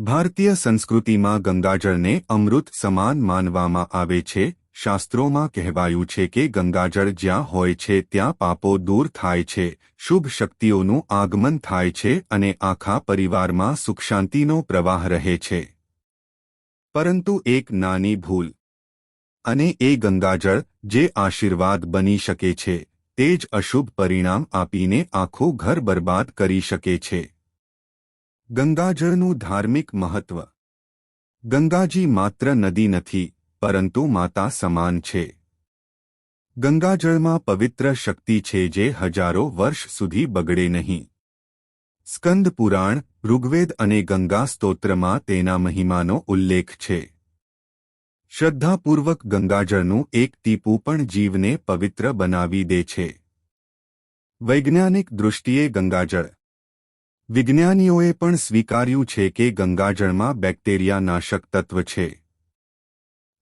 ભારતીય સંસ્કૃતિમાં ગંગાજળને અમૃત સમાન માનવામાં આવે છે. શાસ્ત્રોમાં કહેવાયું છે કે ગંગાજળ જ્યાં હોય છે ત્યાં પાપો દૂર થાય છે, શુભ શક્તિઓનું આગમન થાય છે અને આખા પરિવારમાં સુખ શાંતિનો પ્રવાહ રહે છે. પરંતુ એક નાની ભૂલ. અને એ ગંગાજળ જે આશીર્વાદ બની શકે છે, તે જ અશુભ પરિણામ આપીને આખું ઘર બરબાદ કરી શકે છે. ગંગાજળનું ધાર્મિક મહત્વ. ગંગાજી માત્ર નદી નથી, પરંતુ માતા સમાન છે. ગંગાજળમાં પવિત્ર શક્તિ છે જે હજારો વર્ષ સુધી બગડે નહીં. સ્કંદ પુરાણ, ઋગ્વેદ અને ગંગા સ્તોત્રમાં તેના મહિમાનો ઉલ્લેખ છે. શ્રદ્ધાપૂર્વક ગંગાજળનું એક ટીપું પણ જીવને પવિત્ર બનાવી દે છે. વૈજ્ઞાનિક દૃષ્ટિએ ગંગાજળ વિજ્ઞાનીઓએ પણ સ્વીકાર્યું છે કે ગંગાજળમાં બેક્ટેરિયા નાશક તત્વ છે.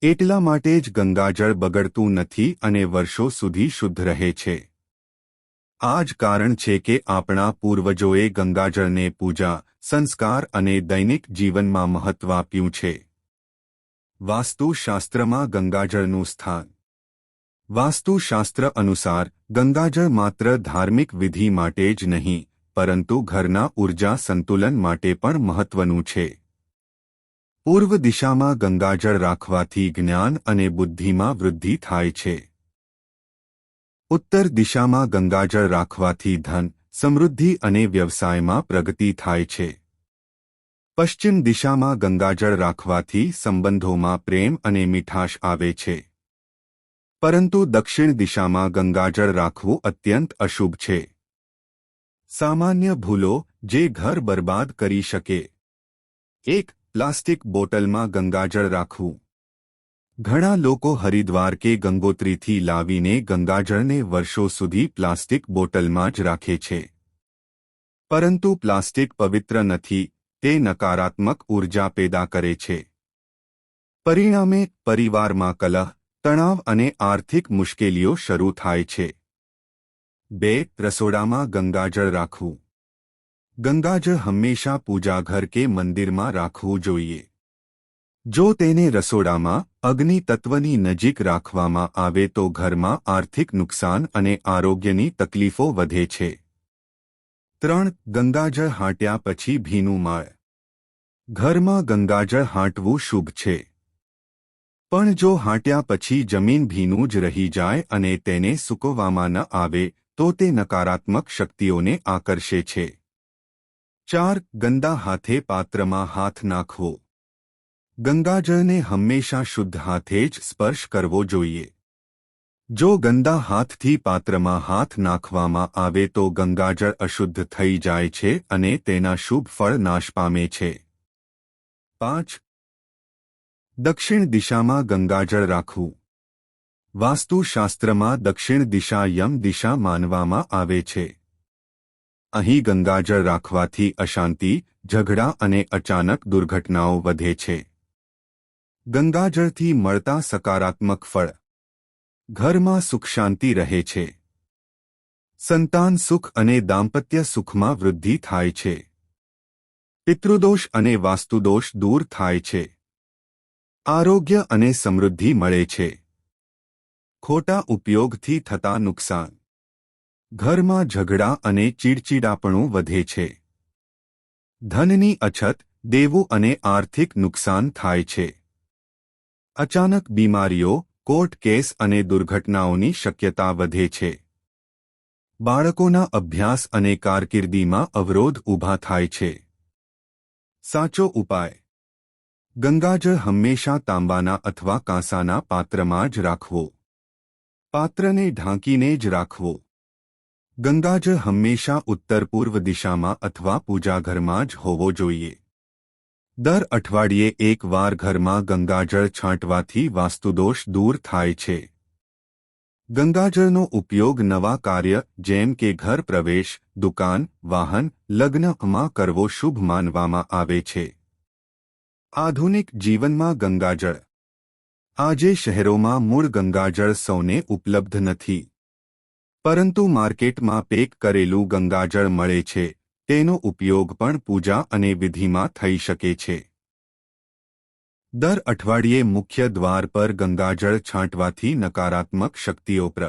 એટલા માટે જ ગંગાજળ બગડતું નથી અને વર્ષો સુધી શુદ્ધ રહે છે. આ જ કારણ છે કે આપણા પૂર્વજોએ ગંગાજળને પૂજા, સંસ્કાર અને દૈનિક જીવનમાં મહત્વ આપ્યું છે. વાસ્તુશાસ્ત્રમાં ગંગાજળનું સ્થાન. વાસ્તુશાસ્ત્ર અનુસાર ગંગાજળ માત્ર ધાર્મિક વિધિ માટે જ નહીં પરંતુ ઘરના ઊર્જા સંતુલન માટે પણ મહત્વનું છે. પૂર્વ દિશામાં ગંગાજળ રાખવાથી જ્ઞાન અને બુદ્ધિમાં વૃદ્ધિ થાય છે. ઉત્તર દિશામાં ગંગાજળ રાખવાથી ધન, સમૃદ્ધિ અને વ્યવસાયમાં પ્રગતિ થાય છે. પશ્ચિમ દિશામાં ગંગાજળ રાખવાથી સંબંધોમાં પ્રેમ અને મીઠાશ આવે છે. પરંતુ દક્ષિણ દિશામાં ગંગાજળ રાખવું અત્યંત અશુભ છે. સામાન્ય ભૂલો જે ઘર બરબાદ કરી શકે. એક, પ્લાસ્ટિક બોટલમાં ગંગાજળ રાખવું. ઘણા લોકો હરિદ્વાર કે ગંગોત્રીથી લાવીને ગંગાજળને વર્ષો સુધી પ્લાસ્ટિક બોટલમાં જ રાખે છે. પરંતુ પ્લાસ્ટિક પવિત્ર નથી, તે નકારાત્મક ઊર્જા પેદા કરે છે. પરિણામે, પરિવારમાં કલહ, તણાવ અને આર્થિક મુશ્કેલીઓ શરૂ થાય છે. બે, રસોડામાં ગંગાજળ રાખવું. ગંગાજળ હંમેશા પૂજાઘર કે મંદિરમાં રાખવું જોઈએ. જો તેને રસોડામાં, અગ્નિ તત્વની નજીક રાખવામાં આવે તો ઘરમાં આર્થિક નુકસાન અને આરોગ્યની તકલીફો વધે છે. ત્રણ, ગંગાજળ હાંટ્યા પછી ભીનું માળ. ઘરમાં ગંગાજળ હાંટવું શુભ છે. પણ જો હાંટ્યા પછી જમીન ભીનું જ રહી જાય અને તેને સૂકવવામાં ન આવે તો તે નકારાત્મક શક્તિઓને આકર્ષે છે. ચાર, ગંદા હાથે પાત્રમાં હાથ નાખવો. ગંગાજળને હંમેશા શુદ્ધ હાથે જ સ્પર્શ કરવો જોઈએ. જો ગંદા હાથથી પાત્રમાં હાથ નાખવામાં આવે તો ગંગાજળ અશુદ્ધ થઈ જાય છે અને તેના શુભ ફળ નાશ પામે છે. પાંચ, દક્ષિણ દિશામાં ગંગાજળ રાખવું. વાસ્તુશાસ્ત્રમાં દક્ષિણ દિશા યમ દિશા માનવામાં આવે છે. અહીં ગંગાજળ રાખવાથી અશાંતિ, ઝઘડા અને અચાનક દુર્ઘટનાઓ વધે છે. ગંગાજળથી મળતા સકારાત્મક ફળ. ઘરમાં સુખ શાંતિ રહે છે. સંતાન સુખ અને દાંપત્ય સુખમાં વૃદ્ધિ થાય છે. પિતૃદોષ અને વાસ્તુદોષ દૂર થાય છે. આરોગ્ય અને સમૃદ્ધિ મળે છે. ખોટા ઉપયોગથી થતા નુકસાન. ઘરમાં ઝઘડા અને ચીડચીડાપણું વધે છે. ધનની અછત દેવું અને આર્થિક નુકસાન થાય છે. અચાનક બીમારીઓ, કોર્ટ કેસ અને દુર્ઘટનાઓની શક્યતા વધે છે. બાળકોના અભ્યાસ અને કારકિર્દીમાં અવરોધ ઊભા થાય છે. સાચો ઉપાય. ગંગાજળ હંમેશા તાંબાના અથવા કાંસાના પાત્રમાં જ રાખવો. પાત્રને ઢાંકીને જ રાખવો. ગંગાજળ હંમેશા ઉત્તર પૂર્વ દિશામાં અથવા પૂજાઘરમાં જ હોવો જોઈએ. દર અઠવાડિયે એક વાર ઘરમાં ગંગાજળ છાંટવાથી વાસ્તુદોષ દૂર થાય છે. ગંગાજળનો ઉપયોગ નવા કાર્ય જેમ કે ઘર પ્રવેશ, દુકાન, વાહન લગ્નમાં કરવો શુભ માનવામાં આવે છે. આધુનિક જીવનમાં ગંગાજળ આજે શહેરોમાં મૂળ ગંગાજળ સૌને ઉપલબ્ધ નથી. પરંતુ માર્કેટમાં પેક કરેલું ગંગાજળ મળે છે, તેનો ઉપયોગ પણ પૂજા અને વિધિમાં થઈ શકે છે. દર અઠવાડિયે મુખ્ય દ્વાર પર ગંગાજળ છાંટવાથી નકારાત્મક શક્તિઓ પ્ર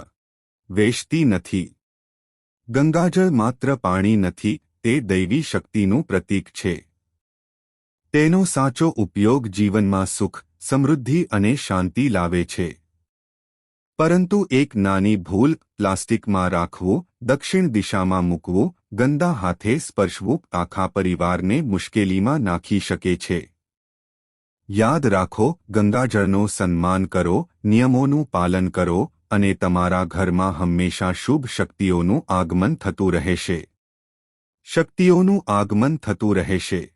વેશતી નથી. ગંગાજળ માત્ર પાણી નથી, તે દૈવી શક્તિનું પ્રતીક છે. તેનો સાચો ઉપયોગ જીવનમાં સુખ સમૃદ્ધિ અને શાંતિ લાવે છે. પરંતુ એક નાની ભૂલ પ્લાસ્ટિકમાં રાખવું, દક્ષિણ દિશામાં મૂકવું, ગંદા હાથે સ્પર્શવું આખા પરિવારને મુશ્કેલીમાં નાખી શકે છે. યાદ રાખો, ગંગાજળનો સન્માન કરો, નિયમોનું પાલન કરો અને તમારા ઘરમાં હંમેશા શુભ શક્તિઓનું આગમન થતું રહેશે. શક્તિઓનું આગમન થતું રહેશે.